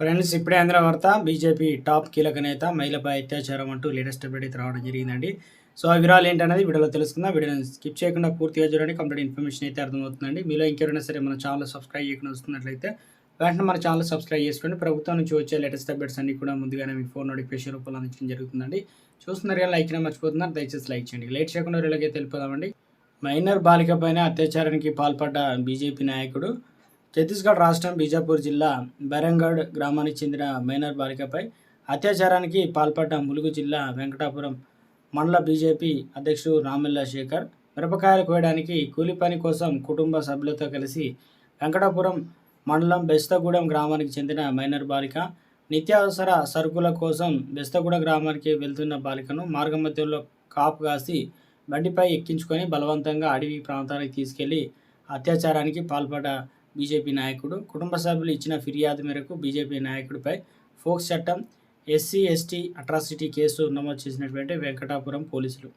Friends ఇప్పుడే ఆంధ్ర వార్త BJP top కీలక నేత మహిళపై అత్యాచారం అంటూ లేటెస్ట్ అప్డేట్ అయితే రావడం జరిగిందండి. సో ఆ వివరాలు ఏంటనేది వీడియోలో తెలుసుకుందాం. వీడియోని స్కిప్ చేయకుండా పూర్తిగా చూడండి. కంప్లీట్ ఇన్ఫర్మేషన్ అయితే అర్థమవుతుందండి. మీలో ఇంకెవరైనా సరే మన ఛానల్ సబ్స్క్రైబ్ చేయకుండా వస్తున్నట్లయితే వెంటనే మన ఛానల్ సబ్స్క్రైబ్ చేసుకోండి. ప్రభుత్వం నుంచి వచ్చే లేటెస్ట్ అప్డేట్స్ అన్ని కూడా ముందుగానే మీ ఫోన్ నోటిఫికేషన్ రూపంలో అందించడం జరుగుతుందండి. చూస్తున్నారు కానీ లైక్ మర్చిపోతున్నారు. దయచేసి లైక్ చేయండి. లేట్ చేయకుండా వీళ్ళకి తెలిపోదామండి మైనర్ బాలిక పైన అత్యాచారానికి పాల్పడ్డ బీజేపీ నాయకుడు ఛత్తీస్గఢ్ రాష్ట్రం బీజాపూర్ జిల్లా బెరంగఢ్ గ్రామానికి చెందిన మైనర్ బాలికపై అత్యాచారానికి పాల్పడ్డ ములుగు జిల్లా వెంకటాపురం మండల బీజేపీ అధ్యక్షుడు రామెల్ల శేఖర్ మిరపకాయలు కోయడానికి కూలి పని కోసం కుటుంబ సభ్యులతో కలిసి వెంకటాపురం మండలం బెస్తగూడెం గ్రామానికి చెందిన మైనర్ బాలిక నిత్యావసర సరుకుల కోసం బెస్తగూడ గ్రామానికి వెళ్తున్న బాలికను మార్గమధ్యంలో కాపు కాసి బండిపై ఎక్కించుకొని బలవంతంగా అడవి ప్రాంతానికి తీసుకెళ్ళి అత్యాచారానికి పాల్పడ్డ బీజేపీ నాయకుడు. కుటుంబ సభ్యులు ఇచ్చిన ఫిర్యాదు మేరకు బీజేపీ నాయకుడిపై ఫోక్స్ చట్టం ఎస్సీ ఎస్టీ అట్రాసిటీ కేసు నమోదు చేసినటువంటి వెంకటాపురం పోలీసులు.